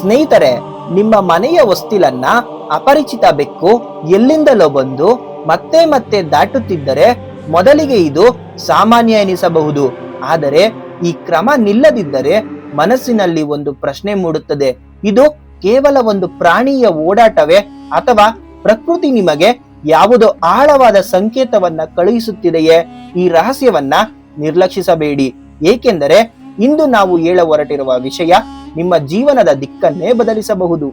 ಸ್ನೇಹಿತರೆ, ನಿಮ್ಮ ಮನೆಯ ಹೊಸ್ತಿಲನ್ನ ಅಪರಿಚಿತ ಬೆಕ್ಕು ಎಲ್ಲಿಂದಲೋ ಬಂದು ಮತ್ತೆ ಮತ್ತೆ ದಾಟುತ್ತಿದ್ದರೆ ಮೊದಲಿಗೆ ಇದು ಸಾಮಾನ್ಯ ಎನಿಸಬಹುದು. ಆದರೆ ಈ ಕ್ರಮ ನಿಲ್ಲದಿದ್ದರೆ ಮನಸ್ಸಿನಲ್ಲಿ ಒಂದು ಪ್ರಶ್ನೆ ಮೂಡುತ್ತದೆ. ಇದು ಕೇವಲ ಒಂದು ಪ್ರಾಣಿಯ ಓಡಾಟವೇ ಅಥವಾ ಪ್ರಕೃತಿ ನಿಮಗೆ ಯಾವುದೋ ಆಳವಾದ ಸಂಕೇತವನ್ನ ಕಳುಹಿಸುತ್ತಿದೆಯೇ? ಈ ರಹಸ್ಯವನ್ನ ನಿರ್ಲಕ್ಷಿಸಬೇಡಿ. ಏಕೆಂದರೆ ಇಂದು ನಾವು ಹೇಳ ಹೊರಟಿರುವ ವಿಷಯ ನಿಮ್ಮ ಜೀವನದ ದಿಕ್ಕನ್ನೇ ಬದಲಿಸಬಹುದು.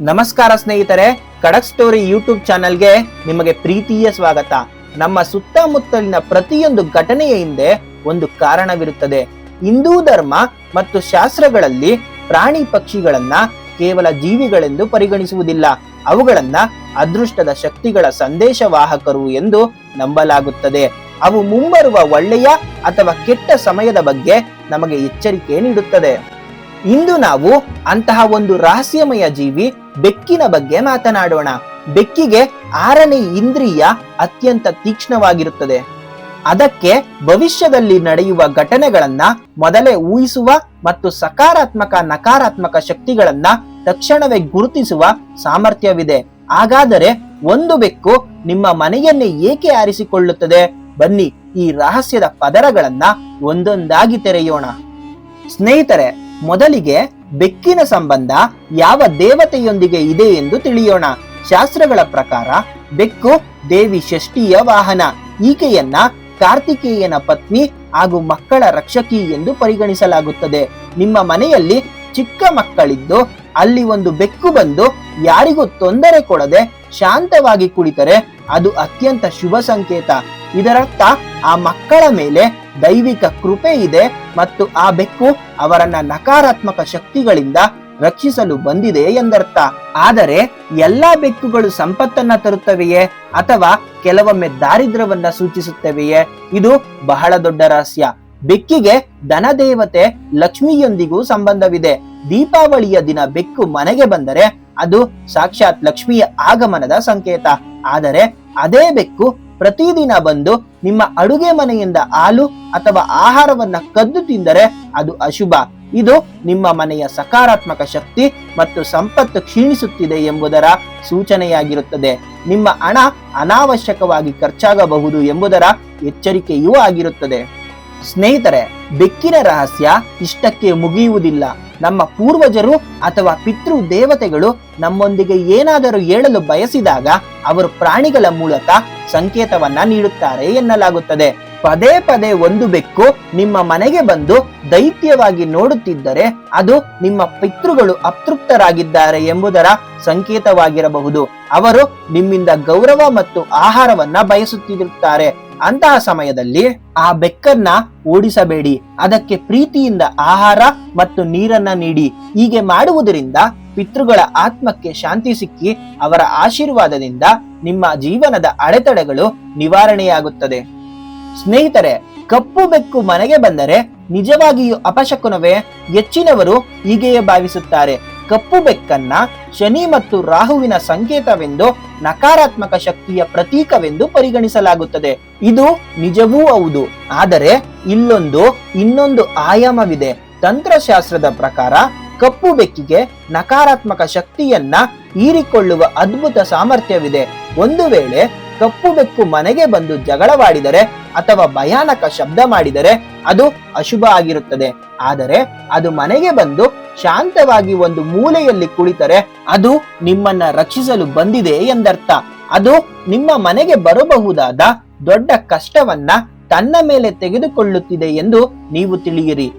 ನಮಸ್ಕಾರ ಸ್ನೇಹಿತರೆ ಕಡಕ್ ಸ್ಟೋರಿ ಯೂಟ್ಯೂಬ್ ಚಾನೆಲ್ಗೆ ನಿಮಗೆ ಪ್ರೀತಿಯ ಸ್ವಾಗತ. ನಮ್ಮ ಸುತ್ತಮುತ್ತಲಿನ ಪ್ರತಿಯೊಂದು ಘಟನೆಯ ಹಿಂದೆ ಒಂದು ಕಾರಣವಿರುತ್ತದೆ. ಹಿಂದೂ ಧರ್ಮ ಮತ್ತು ಶಾಸ್ತ್ರಗಳಲ್ಲಿ ಪ್ರಾಣಿ ಪಕ್ಷಿಗಳನ್ನ ಕೇವಲ ಜೀವಿಗಳೆಂದು ಪರಿಗಣಿಸುವುದಿಲ್ಲ. ಅವುಗಳನ್ನ ಅದೃಷ್ಟದ ಶಕ್ತಿಗಳ ಸಂದೇಶವಾಹಕರು ಎಂದು ನಂಬಲಾಗುತ್ತದೆ. ಅವು ಮುಂಬರುವ ಒಳ್ಳೆಯ ಅಥವಾ ಕೆಟ್ಟ ಸಮಯದ ಬಗ್ಗೆ ನಮಗೆ ಎಚ್ಚರಿಕೆ ನೀಡುತ್ತದೆ. ಇಂದು ನಾವು ಅಂತಹ ಒಂದು ರಹಸ್ಯಮಯ ಜೀವಿ ಬೆಕ್ಕಿನ ಬಗ್ಗೆ ಮಾತನಾಡೋಣ. ಬೆಕ್ಕಿಗೆ ಆರನೇ ಇಂದ್ರಿಯ ಅತ್ಯಂತ ತೀಕ್ಷ್ಣವಾಗಿರುತ್ತದೆ. ಅದಕ್ಕೆ ಭವಿಷ್ಯದಲ್ಲಿ ನಡೆಯುವ ಘಟನೆಗಳನ್ನ ಮೊದಲೇ ಊಹಿಸುವ ಮತ್ತು ಸಕಾರಾತ್ಮಕ ನಕಾರಾತ್ಮಕ ಶಕ್ತಿಗಳನ್ನ ತಕ್ಷಣವೇ ಗುರುತಿಸುವ ಸಾಮರ್ಥ್ಯವಿದೆ. ಹಾಗಾದರೆ ಒಂದು ಬೆಕ್ಕು ನಿಮ್ಮ ಮನೆಯನ್ನೇ ಏಕೆ ಆರಿಸಿಕೊಳ್ಳುತ್ತದೆ? ಬನ್ನಿ ಈ ರಹಸ್ಯದ ಪದರಗಳನ್ನ ಒಂದೊಂದಾಗಿ ತೆರೆಯೋಣ. ಸ್ನೇಹಿತರೆ ಮೊದಲಿಗೆ ಬೆಕ್ಕಿನ ಸಂಬಂಧ ಯಾವ ದೇವತೆಯೊಂದಿಗೆ ಇದೆ ಎಂದು ತಿಳಿಯೋಣ. ಶಾಸ್ತ್ರಗಳ ಪ್ರಕಾರ ಬೆಕ್ಕು ದೇವಿ ಷಷ್ಠಿಯ ವಾಹನ, ಈಕೆಯನ್ನ ಕಾರ್ತಿಕೇಯನ ಪತ್ನಿ ಹಾಗೂ ಮಕ್ಕಳ ರಕ್ಷಕಿ ಎಂದು ಪರಿಗಣಿಸಲಾಗುತ್ತದೆ. ನಿಮ್ಮ ಮನೆಯಲ್ಲಿ ಚಿಕ್ಕ ಮಕ್ಕಳಿದ್ದು ಅಲ್ಲಿ ಒಂದು ಬೆಕ್ಕು ಬಂದು ಯಾರಿಗೂ ತೊಂದರೆ ಕೊಡದೆ ಶಾಂತವಾಗಿ ಕುಳಿತರೆ ಅದು ಅತ್ಯಂತ ಶುಭ ಸಂಕೇತ. ಇದರರ್ಥ ಆ ಮಕ್ಕಳ ಮೇಲೆ ದೈವಿಕ ಕೃಪೆ ಇದೆ ಮತ್ತು ಆ ಬೆಕ್ಕು ಅವರನ್ನ ನಕಾರಾತ್ಮಕ ಶಕ್ತಿಗಳಿಂದ ರಕ್ಷಿಸಲು ಬಂದಿದೆ ಎಂದರ್ಥ. ಆದರೆ ಎಲ್ಲಾ ಬೆಕ್ಕುಗಳು ಸಂಪತ್ತನ್ನ ತರುತ್ತವೆಯೇ ಅಥವಾ ಕೆಲವೊಮ್ಮೆ ದಾರಿದ್ರ್ಯವನ್ನ ಸೂಚಿಸುತ್ತವೆಯೇ? ಇದು ಬಹಳ ದೊಡ್ಡ ರಹಸ್ಯ. ಬೆಕ್ಕಿಗೆ ಧನದೇವತೆ ಲಕ್ಷ್ಮಿಯೊಂದಿಗೂ ಸಂಬಂಧವಿದೆ. ದೀಪಾವಳಿಯ ದಿನ ಬೆಕ್ಕು ಮನೆಗೆ ಬಂದರೆ ಅದು ಸಾಕ್ಷಾತ್ ಲಕ್ಷ್ಮಿಯ ಆಗಮನದ ಸಂಕೇತ. ಆದರೆ ಅದೇ ಬೆಕ್ಕು ಪ್ರತಿದಿನ ಬಂದು ನಿಮ್ಮ ಅಡುಗೆ ಮನೆಯಿಂದ ಹಾಲು ಅಥವಾ ಆಹಾರವನ್ನ ಕದ್ದು ತಿಂದರೆ ಅದು ಅಶುಭ. ಇದು ನಿಮ್ಮ ಮನೆಯ ಸಕಾರಾತ್ಮಕ ಶಕ್ತಿ ಮತ್ತು ಸಂಪತ್ತು ಕ್ಷೀಣಿಸುತ್ತಿದೆ ಎಂಬುದರ ಸೂಚನೆಯಾಗಿರುತ್ತದೆ. ನಿಮ್ಮ ಹಣ ಅನಾವಶ್ಯಕವಾಗಿ ಖರ್ಚಾಗಬಹುದು ಎಂಬುದರ ಎಚ್ಚರಿಕೆಯೂ ಆಗಿರುತ್ತದೆ. ಸ್ನೇಹಿತರೆ, ಬೆಕ್ಕಿನ ರಹಸ್ಯ ಇಷ್ಟಕ್ಕೆ ಮುಗಿಯುವುದಿಲ್ಲ. ನಮ್ಮ ಪೂರ್ವಜರು ಅಥವಾ ಪಿತೃ ದೇವತೆಗಳು ನಮ್ಮೊಂದಿಗೆ ಏನಾದರೂ ಹೇಳಲು ಬಯಸಿದಾಗ ಅವರು ಪ್ರಾಣಿಗಳ ಮೂಲಕ ಸಂಕೇತವನ್ನ ನೀಡುತ್ತಾರೆ ಎನ್ನಲಾಗುತ್ತದೆ. ಪದೇ ಪದೇ ಒಂದು ಬೆಕ್ಕು ನಿಮ್ಮ ಮನೆಗೆ ಬಂದು ದೈತ್ಯವಾಗಿ ನೋಡುತ್ತಿದ್ದರೆ ಅದು ನಿಮ್ಮ ಪಿತೃಗಳು ಅತೃಪ್ತರಾಗಿದ್ದಾರೆ ಎಂಬುದರ ಸಂಕೇತವಾಗಿರಬಹುದು. ಅವರು ನಿಮ್ಮಿಂದ ಗೌರವ ಮತ್ತು ಆಹಾರವನ್ನ ಬಯಸುತ್ತಿರುತ್ತಾರೆ. ಅಂತಹ ಸಮಯದಲ್ಲಿ ಆ ಬೆಕ್ಕನ್ನ ಓಡಿಸಬೇಡಿ. ಅದಕ್ಕೆ ಪ್ರೀತಿಯಿಂದ ಆಹಾರ ಮತ್ತು ನೀರನ್ನ ನೀಡಿ. ಹೀಗೆ ಮಾಡುವುದರಿಂದ ಪಿತೃಗಳ ಆತ್ಮಕ್ಕೆ ಶಾಂತಿ ಸಿಕ್ಕಿ ಅವರ ಆಶೀರ್ವಾದದಿಂದ ನಿಮ್ಮ ಜೀವನದ ಅಡೆತಡೆಗಳು ನಿವಾರಣೆಯಾಗುತ್ತದೆ. ಸ್ನೇಹಿತರೆ, ಕಪ್ಪು ಬೆಕ್ಕು ಮನೆಗೆ ಬಂದರೆ ನಿಜವಾಗಿಯೂ ಅಪಶಕುನವೇ, ಹೆಚ್ಚಿನವರು ಹೀಗೆಯೇ ಭಾವಿಸುತ್ತಾರೆ. ಕಪ್ಪು ಬೆಕ್ಕನ್ನ ಶನಿ ಮತ್ತು ರಾಹುವಿನ ಸಂಕೇತವೆಂದು ನಕಾರಾತ್ಮಕ ಶಕ್ತಿಯ ಪ್ರತೀಕವೆಂದು ಪರಿಗಣಿಸಲಾಗುತ್ತದೆ. ಇದು ನಿಜವೂ ಹೌದು. ಆದರೆ ಇಲ್ಲೊಂದು ಇನ್ನೊಂದು ಆಯಾಮವಿದೆ. ತಂತ್ರಶಾಸ್ತ್ರದ ಪ್ರಕಾರ ಕಪ್ಪು ಬೆಕ್ಕಿಗೆ ನಕಾರಾತ್ಮಕ ಶಕ್ತಿಯನ್ನ ಹೀರಿಕೊಳ್ಳುವ ಅದ್ಭುತ ಸಾಮರ್ಥ್ಯವಿದೆ. ಒಂದು ವೇಳೆ ಕಪ್ಪು ಬೆಕ್ಕು ಮನೆಗೆ ಬಂದು ಜಗಳವಾಡಿದರೆ ಅಥವಾ ಭಯಾನಕ ಶಬ್ದ ಮಾಡಿದರೆ ಅದು ಅಶುಭ ಆಗಿರುತ್ತದೆ. ಆದರೆ ಅದು ಮನೆಗೆ ಬಂದು ಶಾಂತವಾಗಿ ಒಂದು ಮೂಲೆಯಲ್ಲಿ ಕುಳಿತರೆ ಅದು ನಿಮ್ಮನ್ನ ರಕ್ಷಿಸಲು ಬಂದಿದೆ ಎಂದರ್ಥ. ಅದು ನಿಮ್ಮ ಮನೆಗೆ ಬರಬಹುದಾದ ದೊಡ್ಡ ಕಷ್ಟವನ್ನ ತನ್ನ ಮೇಲೆ ತೆಗೆದುಕೊಳ್ಳುತ್ತಿದೆ ಎಂದು ನೀವು ತಿಳಿಯಿರಿ.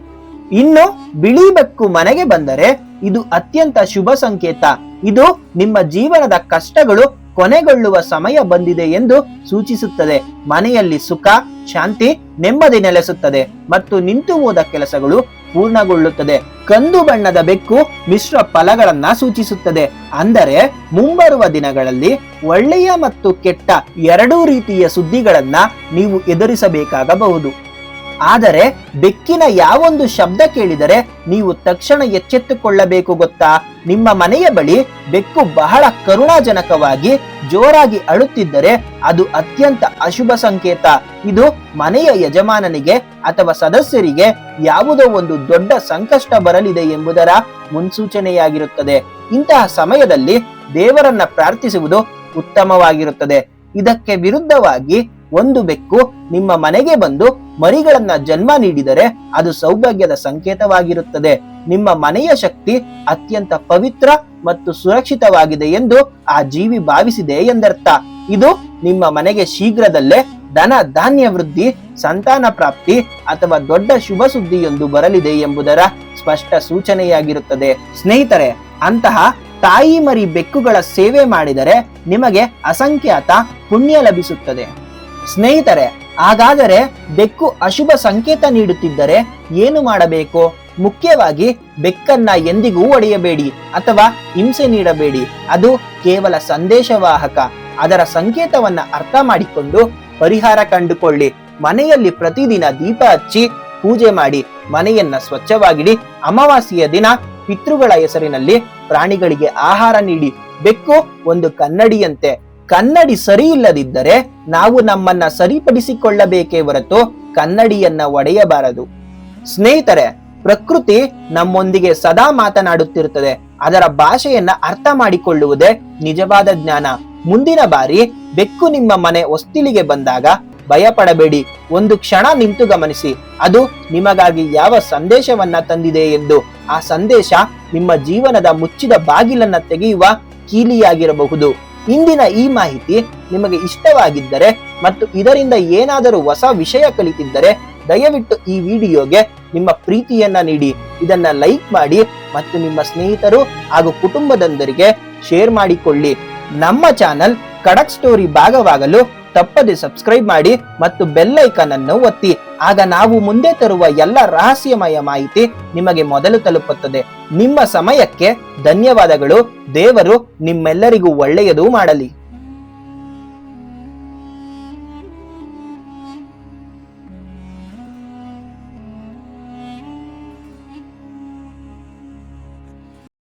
ಇನ್ನು ಬಿಳಿ ಬೆಕ್ಕು ಮನೆಗೆ ಬಂದರೆ ಇದು ಅತ್ಯಂತ ಶುಭ ಸಂಕೇತ. ಇದು ನಿಮ್ಮ ಜೀವನದ ಕಷ್ಟಗಳು ಕೊನೆಗೊಳ್ಳುವ ಸಮಯ ಬಂದಿದೆ ಎಂದು ಸೂಚಿಸುತ್ತದೆ. ಮನೆಯಲ್ಲಿ ಸುಖ, ಶಾಂತಿ, ನೆಮ್ಮದಿ ನೆಲೆಸುತ್ತದೆ ಮತ್ತು ನಿಂತು ಹೋದ ಕೆಲಸಗಳು ಪೂರ್ಣಗೊಳ್ಳುತ್ತದೆ. ಕಂದು ಬಣ್ಣದ ಬೆಕ್ಕು ಮಿಶ್ರ ಫಲಗಳನ್ನ ಸೂಚಿಸುತ್ತದೆ. ಅಂದರೆ ಮುಂಬರುವ ದಿನಗಳಲ್ಲಿ ಒಳ್ಳೆಯ ಮತ್ತು ಕೆಟ್ಟ ಎರಡೂ ರೀತಿಯ ಸುದ್ದಿಗಳನ್ನ ನೀವು ಎದುರಿಸಬೇಕಾಗಬಹುದು. ಆದರೆ ಬೆಕ್ಕಿನ ಯಾವೊಂದು ಶಬ್ದ ಕೇಳಿದರೆ ನೀವು ತಕ್ಷಣ ಎಚ್ಚೆತ್ತುಕೊಳ್ಳಬೇಕು ಗೊತ್ತಾ? ನಿಮ್ಮ ಮನೆಯ ಬಳಿ ಬೆಕ್ಕು ಬಹಳ ಕರುಣಾಜನಕವಾಗಿ ಜೋರಾಗಿ ಅಳುತ್ತಿದ್ದರೆ ಅದು ಅತ್ಯಂತ ಅಶುಭ ಸಂಕೇತ. ಇದು ಮನೆಯ ಯಜಮಾನನಿಗೆ ಅಥವಾ ಸದಸ್ಯರಿಗೆ ಯಾವುದೋ ಒಂದು ದೊಡ್ಡ ಸಂಕಷ್ಟ ಬರಲಿದೆ ಎಂಬುದರ ಮುನ್ಸೂಚನೆಯಾಗಿರುತ್ತದೆ. ಇಂತಹ ಸಮಯದಲ್ಲಿ ದೇವರನ್ನ ಪ್ರಾರ್ಥಿಸುವುದು ಉತ್ತಮವಾಗಿರುತ್ತದೆ. ಇದಕ್ಕೆ ವಿರುದ್ಧವಾಗಿ ಒಂದು ಬೆಕ್ಕು ನಿಮ್ಮ ಮನೆಗೆ ಬಂದು ಮರಿಗಳನ್ನ ಜನ್ಮ ನೀಡಿದರೆ ಅದು ಸೌಭಾಗ್ಯದ ಸಂಕೇತವಾಗಿರುತ್ತದೆ. ನಿಮ್ಮ ಮನೆಯ ಶಕ್ತಿ ಅತ್ಯಂತ ಪವಿತ್ರ ಮತ್ತು ಸುರಕ್ಷಿತವಾಗಿದೆ ಎಂದು ಆ ಜೀವಿ ಭಾವಿಸಿದೆ ಎಂದರ್ಥ. ಇದು ನಿಮ್ಮ ಮನೆಗೆ ಶೀಘ್ರದಲ್ಲೇ ಧನ ಧಾನ್ಯ ವೃದ್ಧಿ, ಸಂತಾನ ಪ್ರಾಪ್ತಿ ಅಥವಾ ದೊಡ್ಡ ಶುಭ ಸುದ್ದಿಯೊಂದು ಬರಲಿದೆ ಎಂಬುದರ ಸ್ಪಷ್ಟ ಸೂಚನೆಯಾಗಿರುತ್ತದೆ. ಸ್ನೇಹಿತರೆ, ಅಂತಹ ತಾಯಿ ಮರಿ ಬೆಕ್ಕುಗಳ ಸೇವೆ ಮಾಡಿದರೆ ನಿಮಗೆ ಅಸಂಖ್ಯಾತ ಪುಣ್ಯ ಲಭಿಸುತ್ತದೆ. ಸ್ನೇಹಿತರೆ, ಹಾಗಾದರೆ ಬೆಕ್ಕು ಅಶುಭ ಸಂಕೇತ ನೀಡುತ್ತಿದ್ದರೆ ಏನು ಮಾಡಬೇಕು? ಮುಖ್ಯವಾಗಿ ಬೆಕ್ಕನ್ನ ಎಂದಿಗೂ ಒಡೆಯಬೇಡಿ ಅಥವಾ ಹಿಂಸೆ ನೀಡಬೇಡಿ. ಅದು ಕೇವಲ ಸಂದೇಶವಾಹಕ. ಅದರ ಸಂಕೇತವನ್ನ ಅರ್ಥ ಮಾಡಿಕೊಂಡು ಪರಿಹಾರ ಕಂಡುಕೊಳ್ಳಿ. ಮನೆಯಲ್ಲಿ ಪ್ರತಿದಿನ ದೀಪ ಹಚ್ಚಿ ಪೂಜೆ ಮಾಡಿ. ಮನೆಯನ್ನ ಸ್ವಚ್ಛವಾಗಿಡಿ. ಅಮಾವಾಸ್ಯೆಯ ದಿನ ಪಿತೃಗಳ ಹೆಸರಿನಲ್ಲಿ ಪ್ರಾಣಿಗಳಿಗೆ ಆಹಾರ ನೀಡಿ. ಬೆಕ್ಕು ಒಂದು ಕನ್ನಡಿಯಂತೆ. ಕನ್ನಡಿ ಸರಿ ಇಲ್ಲದಿದ್ದರೆ ನಾವು ನಮ್ಮನ್ನ ಸರಿಪಡಿಸಿಕೊಳ್ಳಬೇಕೇ ಹೊರತು ಕನ್ನಡಿಯನ್ನ ಒಡೆಯಬಾರದು. ಸ್ನೇಹಿತರೆ, ಪ್ರಕೃತಿ ನಮ್ಮೊಂದಿಗೆ ಸದಾ ಮಾತನಾಡುತ್ತಿರುತ್ತದೆ. ಅದರ ಭಾಷೆಯನ್ನ ಅರ್ಥ ಮಾಡಿಕೊಳ್ಳುವುದೇ ನಿಜವಾದ ಜ್ಞಾನ. ಮುಂದಿನ ಬಾರಿ ಬೆಕ್ಕು ನಿಮ್ಮ ಮನೆ ಹೊಸ್ತಿಲಿಗೆ ಬಂದಾಗ ಭಯಪಡಬೇಡಿ. ಒಂದು ಕ್ಷಣ ನಿಂತು ಗಮನಿಸಿ. ಅದು ನಿಮಗಾಗಿ ಯಾವ ಸಂದೇಶವನ್ನ ತಂದಿದೆ ಎಂದು. ಆ ಸಂದೇಶ ನಿಮ್ಮ ಜೀವನದ ಮುಚ್ಚಿದ ಬಾಗಿಲನ್ನ ತೆಗೆಯುವ ಕೀಲಿಯಾಗಿರಬಹುದು. ಇಂದಿನ ಈ ಮಾಹಿತಿ ನಿಮಗೆ ಇಷ್ಟವಾಗಿದ್ದರೆ ಮತ್ತು ಇದರಿಂದ ಏನಾದರೂ ಹೊಸ ವಿಷಯ ಕಲಿತಿದ್ದರೆ, ದಯವಿಟ್ಟು ಈ ವಿಡಿಯೋಗೆ ನಿಮ್ಮ ಪ್ರೀತಿಯನ್ನ ನೀಡಿ, ಇದನ್ನ ಲೈಕ್ ಮಾಡಿ ಮತ್ತು ನಿಮ್ಮ ಸ್ನೇಹಿತರು ಹಾಗೂ ಕುಟುಂಬದೊಂದರಿಗೆ ಶೇರ್ ಮಾಡಿಕೊಳ್ಳಿ. ನಮ್ಮ ಚಾನಲ್ ಕಡಕ್ ಸ್ಟೋರಿ ಭಾಗವಾಗಲು ತಪ್ಪದೆ ಸಬ್ಸ್ಕ್ರೈಬ್ ಮಾಡಿ ಮತ್ತು ಬೆಲ್ ಐಕಾನ್ ಅನ್ನು ಒತ್ತಿ. ಆಗ ನಾವು ಮುಂದೆ ತರುವ ಎಲ್ಲ ರಹಸ್ಯಮಯ ಮಾಹಿತಿ ನಿಮಗೆ ಮೊದಲು ತಲುಪುತ್ತದೆ. ನಿಮ್ಮ ಸಮಯಕ್ಕೆ ಧನ್ಯವಾದಗಳು. ದೇವರು ನಿಮ್ಮೆಲ್ಲರಿಗೂ ಒಳ್ಳೆಯದು ಮಾಡಲಿ.